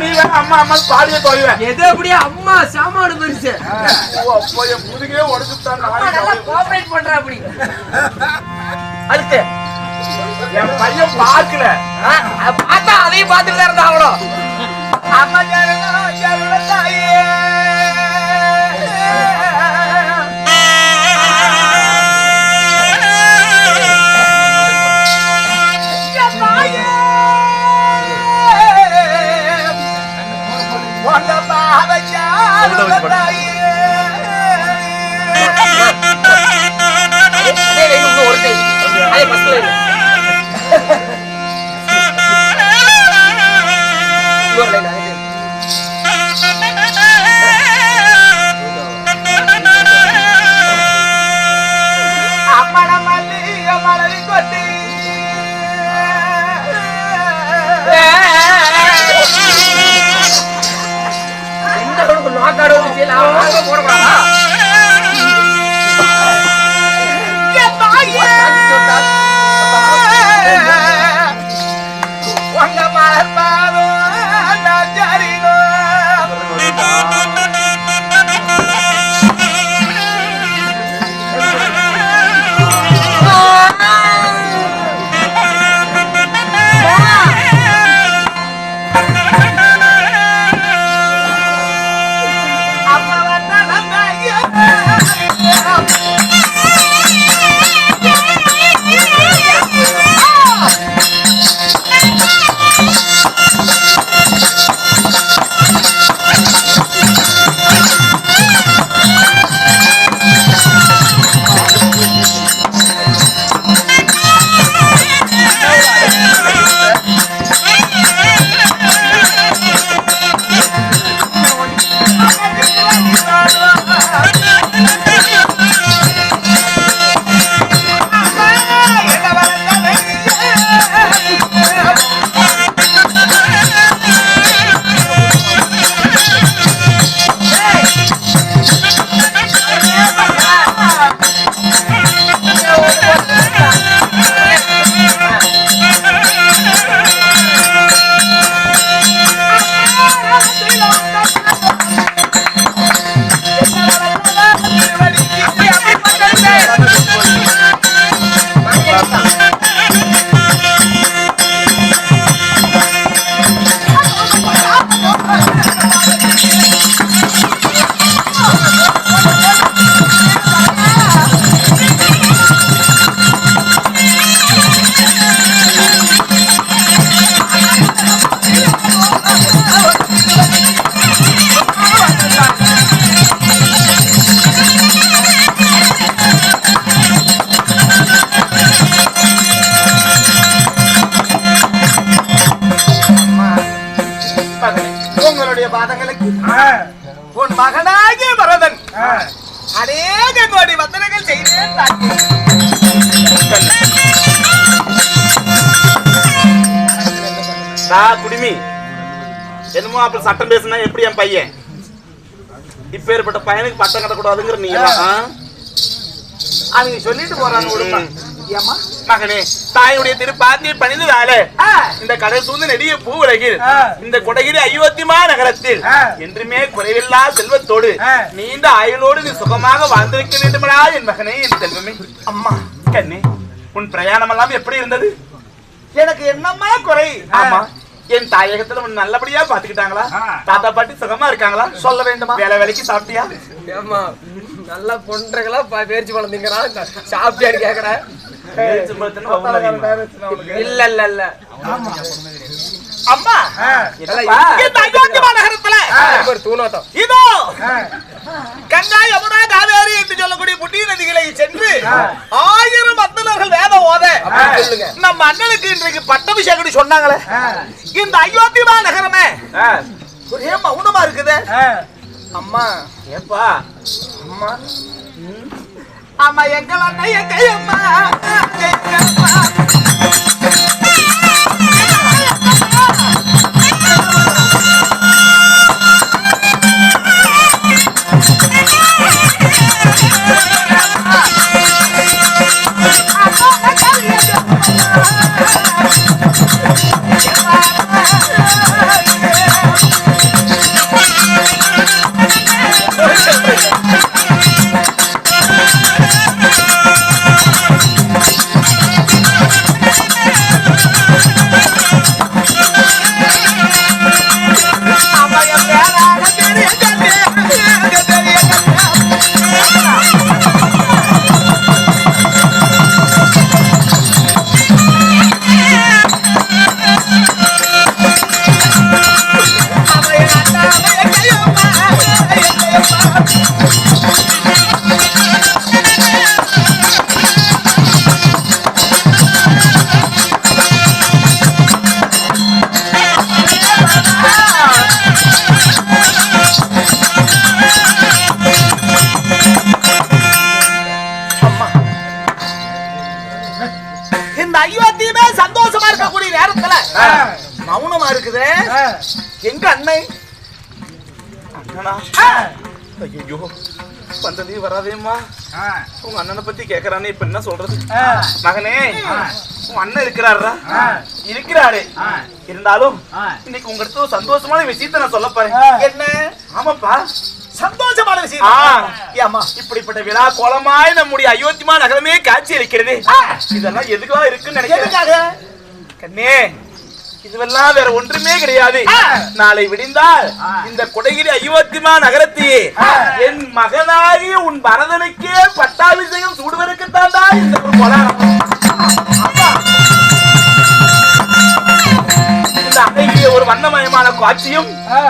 நீ வேற அம்மா அம்மா பாடியே தொலைவேன் எது அப்படியே அம்மா சாமானு பெருசு என் முதுகே உடச்சுட்டான் கோஆபரேட் பண்றா அப்படி. அடுத்து. என் பையன் பார்க்கல. பார்த்தா அதையும் பார்த்துட்டு தான் இருந்தாங்களோ அம்மா தாயே? Ah, no, no, no, っ அநேக கோடி வந்தனங்கள் செய்தேன் குடிமி என்னமோ அப்ப சட்டம் பேசுனா எப்படி என் பையன் இப்பேற்பட்ட பையனுக்கு பட்டம் கட்டக்கூடாதுங்கிற நீ அவங்க சொல்லிட்டு போறாங்க ஏம்மா? மகனே தாயுடைய திருப்பாத்தியை பணிந்து வேலை ஆ, இந்த கடல் சூழ்ந்த நெடிய பூ உலகில். இந்த கொடகிரி அயோத்திமா நகரத்தில். என்றுமே குறைவில்லா செல்வத்தோடு. நீண்ட ஆயுளோடு நீ சுகமாக வாழ்ந்திருக்க வேண்டுமடா என் மகனே என் செல்வமே. அம்மா கண்ணே உன் பிரயாணம் எல்லாம் எப்படி இருந்தது? எனக்கு என்னம்மா குறை? ஆமா என் தாயகத்துல உன்னை நல்லபடியா பாத்துக்கிட்டாங்களா. தாத்தா பாட்டி சுகமா இருக்காங்களா? சொல்ல வேண்டுமா? வேலை வேலைக்கு சாப்பிட்டியா? ஏம்மா நல்லா பொண்ணுங்களா பேரிச்சு குழந்தைங்கிறான் சாப்பிட்டியான்னு கேக்குறேன். இல்ல இல்ல இல்ல. அம்மா! என்னப்பா? இந்த அயோத்தியா நகரத்துல. ஒரு தூணாட்டம். இதோ! கங்கா யமுனா காவேரி என்று சொல்லக்கூடிய புண்ணிய நதிகளை சென்று ஆயிரம் அத்தனர்கள் வேதம் ஓத. நம்ம அண்ணனுக்கு இன்றைக்கு பட்டாபிஷேகம் சொன்னாங்களே. இந்த அயோத்தியா நகரமே? ஒரே மௌனமா இருக்குது? அம்மா. ஏப்பா. அம்மா. அம்மா எங்கள் அண்ணன் எங்கையம்மா எங்கம்மா Yeah. எங்க அண்ணன் அண்ணனா ஐயோ வந்ததே வராதேம்மா உங்க அண்ணனை பத்தி கேக்குறானே இப்ப என்ன சொல்றது மகனே உன் அண்ணன் இருக்கிறாரா இருக்கிறாரு இருந்தாலும் இன்னைக்கு உங்க ஒரு சந்தோஷமான விஷயத்த நான் சொல்ல போறேன் என்ன ஆமாப்பா சந்தோஷமான விஷயம் ஆ. ஏம்மா இப்படிப்பட்ட விழா கோலமாய் நம்முடைய அயோத்திமா நகரமே காட்சி அளிக்கிறது இதெல்லாம் எதுக்கெல்லாம் இருக்குன்னு நினைக்கிறேன் எதுக்காக கண்ணே இதுவெல்லாம் வேற ஒன்றுமே கிடையாது. நாளை விடிந்தால் இந்த கொடைகிரி அயோத்திமா நகரத்தையே என் மகனாகி உன் பரதனுக்கே பட்டாபிஷேகம் சூடுவதற்குத்தான் தான் இந்த ஒரு கோலாரம் அப்பா, இந்த வண்ணமயமான காட்சியும்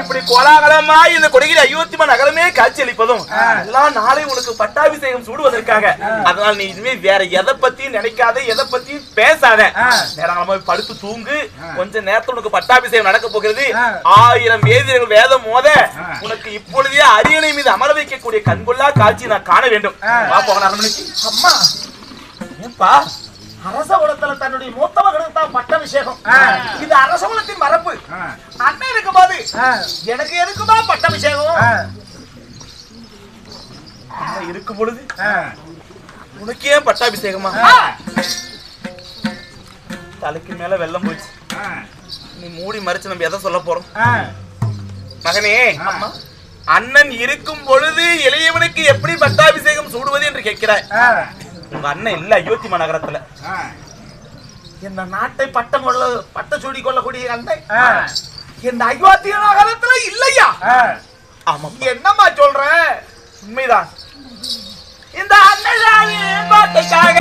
இப்படி கோலாகலமாய் இந்த கொடைகிரி அயோத்திமா நகரமே காட்சி அளிப்பதும் எல்லாம் நாளை உனக்கு பட்டாபிஷேகம் சூடுவதற்காக. அதனால் நீ இனிமே வேற எதை பத்தியும் நினைக்காத எதை பத்தியும் பேசாத. நேரமா படுத்து தூங்கு. கொஞ்ச நேரத்துல உனக்கு பட்டாபிஷேகம் நடக்க போகிறது. ஆயிரம் வேதியர்கள் வேதம் மோத உனக்கு இப்பொழுதே அரியணை மீது அமர வைக்கக்கூடிய கண்கொள்ளா காட்சி நான் காண வேண்டும். அம்மா. ஏன்பா அரச குலத்துல தன்னுடைய மூத்த மகனுக்கு தான் பட்டாபிஷேகம் இது அரச குலத்தின் மரபு. அண்ணன் இருக்கும்போது எனக்கு இருக்குமா பட்டாபிஷேகம் இருக்கும் பொழுது உனக்கு ஏன் பட்டாபிஷேகமா தலைக்கு மேல வெள்ளம் போயிடுச்சு. நீ மூடி மறைச்சு நம்ம எதை சொல்ல போறோம்? மகனே அண்ணன் இருக்கும் பொழுது இளையவனுக்கு எப்படி பட்டாபிஷேகம் சூடுவது என்று கேட்கிறாய்? உங்க அண்ணன் இல்ல அயோத்தி நகரத்துல இந்த நாட்டை பட்டம் கொள்ள பட்ட சூடி கொள்ளக்கூடிய அண்ணன். இந்த அயோத்திய நகரத்துல இல்லையா? ஆமா என்னம்மா சொல்ற? உண்மைதான். இந்த அண்ணன் பாட்டுக்காக.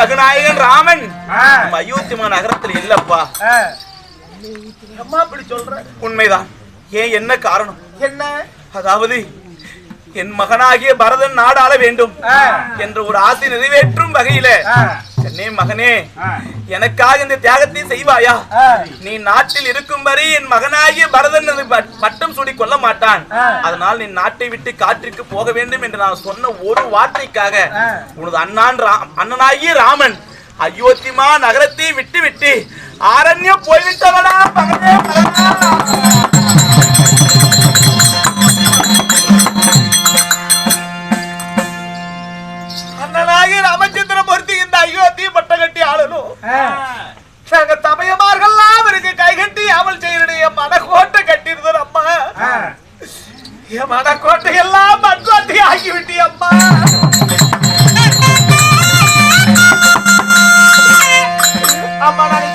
ரகுநாயகன் ராமன். நம்ம அயோத்திமா நகரத்தில் இல்லப்பா. அம்மா அப்படி சொல்ற. உண்மைதான். ஏன் என்ன காரணம்? என்ன? அதாவது என் மகனாகிய பரதன் நாடாள வேண்டும் என்ற ஒரு ஆசை நிறைவேற்றும் வகையில கண்ணே மகனே எனக்காக இந்த தியாகத்தை செய்வாயா? நீ நாட்டில் இருக்கும் வரை என் மகனாகிய பரதன் பட்டம் சூடி கொள்ள மாட்டான். அதனால் நீ நாட்டை விட்டு காற்றிற்கு போக வேண்டும் என்று நான் சொன்ன ஒரு வார்த்தைக்காக உனது அண்ணான் அண்ணனாகிய ராமன் அயோத்திமா நகரத்தை விட்டு விட்டு ஆரண்யம் போய்விட்டவனா மகனே அண்ணனாகி ராமச்சந்திரமூர்த்தி கையோ தீ கட்டி ஆளணும் நாங்க தமையமார்கள்லாம் அவருக்கு கை அவள் செய்யணுடைய மனக்கோட்டை கட்டிருந்தோம் அம்மா. என் மனக்கோட்டை எல்லாம் மண்கோட்டை ஆகிவிட்டி அம்மா. அம்மா நாங்க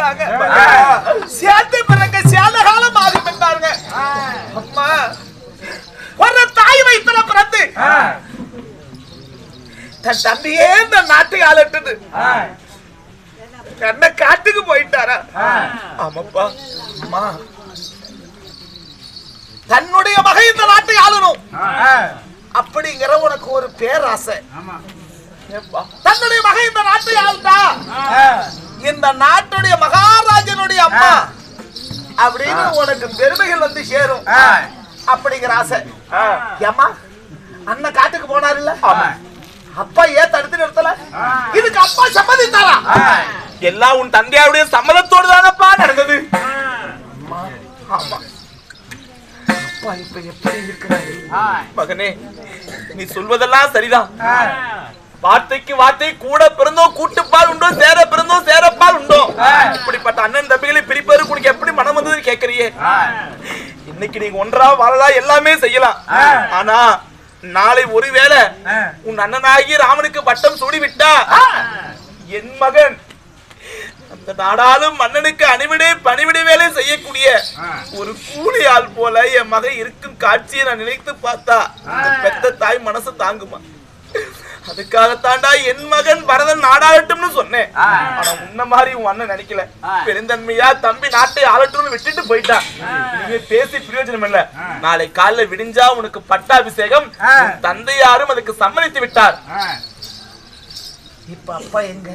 என்பாங்க சேர்த்து பிறக்க சேல காலம் ஆகும் என்பாருங்க. அம்மா ஒரு தாய் வயிற்றுல பிறந்து தன் தம்பியே இந்த நாட்டுக்கு ஆளட்டுது என்ன காட்டுக்கு போயிட்டாரா? ஆமாப்பா. அம்மா தன்னுடைய மகன் இந்த நாட்டை ஆளணும் அப்படிங்கிற உனக்கு ஒரு பேராசை. தன்னுடைய மகன் இந்த நாட்டை ஆள்தா? இந்த நாட்டுடைய மகாராஜனுடைய அம்மா அப்படின்னு உனக்கு பெருமைகள் வந்து சேரும். அப்படிங்கிற ஆசை. ஏம்மா அண்ணன் காட்டுக்கு போனார் இல்ல அப்பா ஏன் தடுத்து நிறுத்தல? இதுக்கு அப்பா சம்மதித்தாரா? எல்லாம் உன் தந்தையாருடைய சம்மதத்தோடு தானப்பா நடந்தது. அப்பா இப்ப எப்படி இருக்கிறாரு? மகனே நீ சொல்வதெல்லாம் சரிதான். வார்த்தைக்கு வார்த்தை கூட பிறந்தோம் கூட்டுப்பால் உண்டோ சேர பிறந்தோம் சேரப்பால் உண்டோ? இப்படிப்பட்ட அண்ணன் தம்பிகளை பிரிப்பதற்கு உனக்கு எப்படி மனம் வந்தது கேக்குறியே? இன்னைக்கு நீங்க ஒன்றா வாழலாம் எல்லாமே செய்யலாம். ஆனா நாளை ஒருவேளை உன் அண்ணனாகி ராமனுக்கு பட்டம் சூடி விட்டா என் மகன் அந்த நாடாளும் மன்னனுக்கு அணிவிடை பணிவிடை வேலை செய்யக்கூடிய ஒரு கூலி ஆள் போல என் மகன் இருக்கும் காட்சியை நான் நினைத்து பார்த்தா பெத்த தாய் மனசு தாங்குமா? அதுக்காகத்தாண்டா என் மகன் பரதன் நாடாகட்டும்னு சொன்னேன். ஆனா உன்ன மாதிரி உன் அண்ணன் நினைக்கல. பெருந்தன்மையா தம்பி நாட்டை ஆளட்டும்னு விட்டுட்டு போயிட்டான். இனிமே பேசி பிரயோஜனம் இல்ல. நாளை காலைல விடிஞ்சா உனக்கு பட்டாபிஷேகம் தந்தையாரும் அதுக்கு சம்மதித்து விட்டார். இப்ப அப்பா எங்க?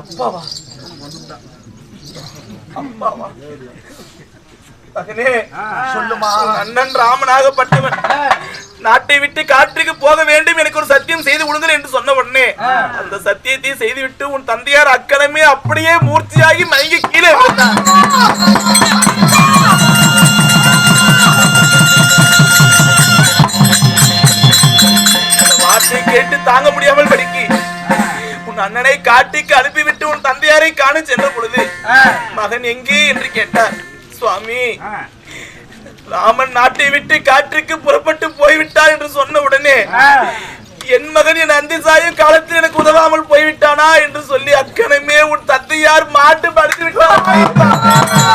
அப்பாவா? அப்பாவா? மகனே சொல்லுமா. அண்ணன் ராமனாகப்பட்டவன் நாட்டை விட்டு காட்டுக்கு போக வேண்டும். எனக்கு ஒரு சத்தியம் செய்து விடுங்கள் என்று சொன்ன உடனே அந்த சத்தியத்தை செய்துவிட்டு உன் தந்தையார் அக்கணமே அப்படியே மூர்த்தியாகி மயங்கி கீழே விழுந்தார் அந்த வார்த்தை கேட்டு தாங்க முடியாமல் படிக்கி உன் அண்ணனை காட்டிக்கு அனுப்பிவிட்டு உன் தந்தையாரை காண சென்ற பொழுது மகன் எங்கே என்று கேட்டார். சுவாமி. ராமன் நாட்டை விட்டு காற்றுக்கு புறப்பட்டு போய்விட்டான் என்று சொன்ன உடனே என் மகன் என் அந்தி சாயும் காலத்தில் எனக்கு உதவாமல் போய்விட்டானா? என்று சொல்லி அக்கணமே உன் தத்தையார் மாட்டு படுத்து விட்டான்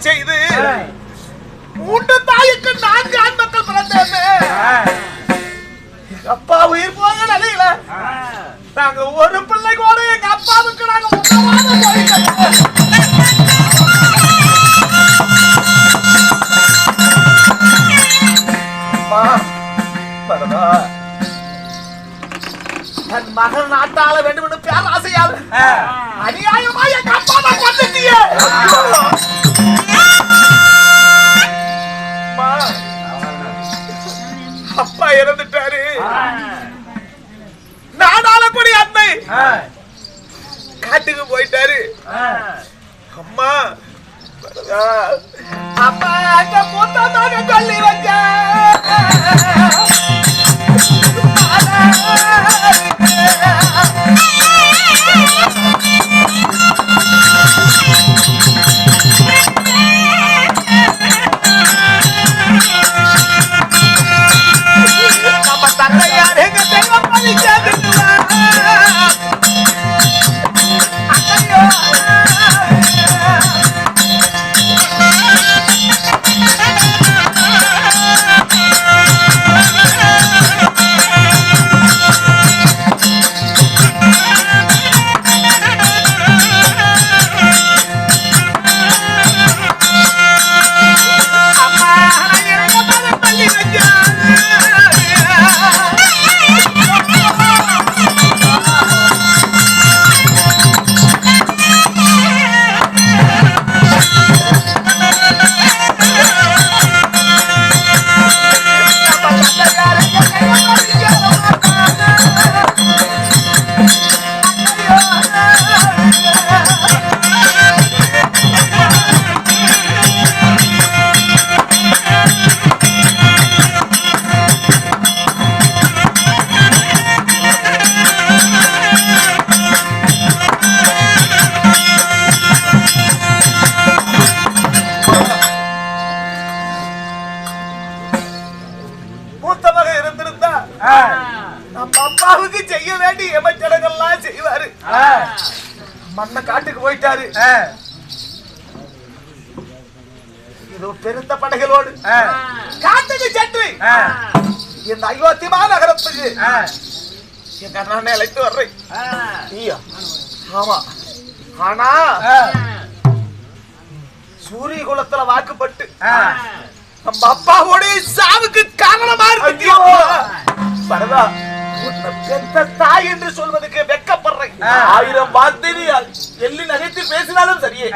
செய்து மூன்று தாய்க்கு நான்கு ஆண் மக்கள் பிறந்தேன்னு அப்பா உயிர் போக நிலையில நாங்க ஒரு பிள்ளை கூட எங்க அப்பாவுக்கு நாங்க போயிட்டோம் அம்மா, பரதா. தன் மகன் நாட்டாள வேண்டும் என்று பேராசையால் அநியாயமா எங்க அப்பாவை கொண்டுட்டியே இறந்துட்டாரு. நாடாளக்கூடிய அன்னை காட்டுக்கு போயிட்டாரு. அம்மா. அம்மா அங்க மூத்த மகன் சொல்லி வச்ச Charlie it. காட்டுக்கு சென்று. இந்த அயோத்தியமா நகரத்துக்கு எங்க அண்ணனை அழைத்து வர்றேன். ஆமா. ஆனா சூரிய குலத்துல வாக்குப்பட்டு. நம்ம அப்பாவோட சாவுக்கு காரணமா இருக்கு பரதா பெத்த தாய் என்று சொல்வதற்கு வெக்கப்படுறேன் ஆயிரம் வார்த்தை எள்ளி நகைத்து பேசினாலும் சரியே.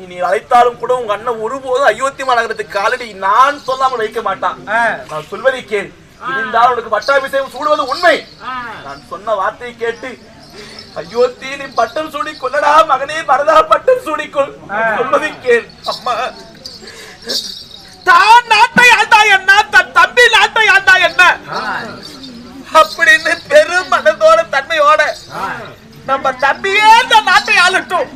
நீ அழைத்தாலும் கூட உங்க அண்ணன் ஒருபோதும் அயோத்தி மாநகரத்துக்கு காலடி நான் சொல்லாமல் வைக்க மாட்டான். நான் சொல்வதை கேள். இருந்தால் உனக்கு பட்டாபிஷேகம் சூடுவது உண்மை. நான் சொன்ன வார்த்தையை கேட்டு அயோத்தி நீ பட்டம் சூடி கொள்ளடா மகனே பரதா பட்டம் சூடிக்கொள் சொல்வதை கேள். அம்மா. தான் நாட்டை ஆண்டா என்ன? தன் தம்பி நாட்டை ஆண்டா என்ன? அப்படின்னு பெரும் மனதோட தன்மையோட நம்ம தம்பியே இந்த நாட்டை ஆளட்டும்.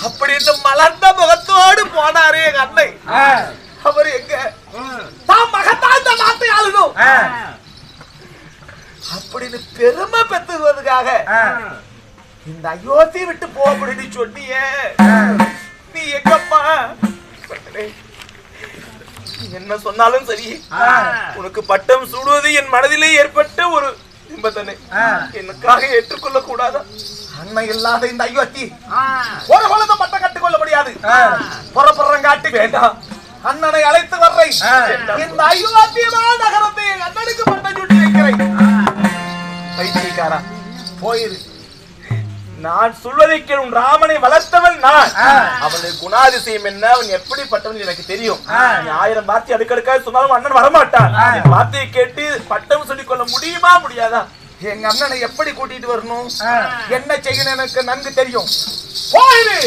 அப்படின்னு மலர்ந்த முகத்தோடு போனாரு எங்க அன்னை. அவர் எங்க? தான் மகத்தான் இந்த நாட்டை ஆளணும் அப்படின்னு பெருமை பெற்றுவதற்காக இந்த அயோத்தி விட்டு போ அப்படின்னு சொன்னியே நீ எங்கம்மா? என்ன சொன்னாலும் சரி. உனக்கு பட்டம் சூடுவது என் மனதிலே ஏற்பட்ட ஒரு இன்பத்தனை எனக்காக ஏற்றுக்கொள்ள கூடாதா அன்னை இல்லாத இந்த அயோத்தி ஒரு குழந்தை பட்டம் கட்டுக்கொள்ள முடியாது. புறப்படுறங்காட்டி வேண்டாம் அண்ணனை அழைத்து வர்றேன். இந்த அயோத்தியமா நகரத்தை அண்ணனுக்கு பட்டம் சுட்டி வைக்கிறேன். பைத்தியக்காரா போயிரு. நான் சொல்வதை கேளும் ராமனை வளர்த்தவன் நான். அவனுடைய குணாதிசயம் என்ன? அவன் எப்படிப்பட்டவன் எனக்கு தெரியும். ஆயிரம் வார்த்தை அடுக்கடுக்காக சொன்னாலும் அண்ணன் வரமாட்டான். வார்த்தையை கேட்டு பட்டம் சொல்லிக் கொள்ள முடியுமா முடியாதா? எங்க அண்ணனை எப்படி கூட்டிட்டு வரணும்? என்ன செய்யணும் எனக்கு நன்கு தெரியும். போயிரு.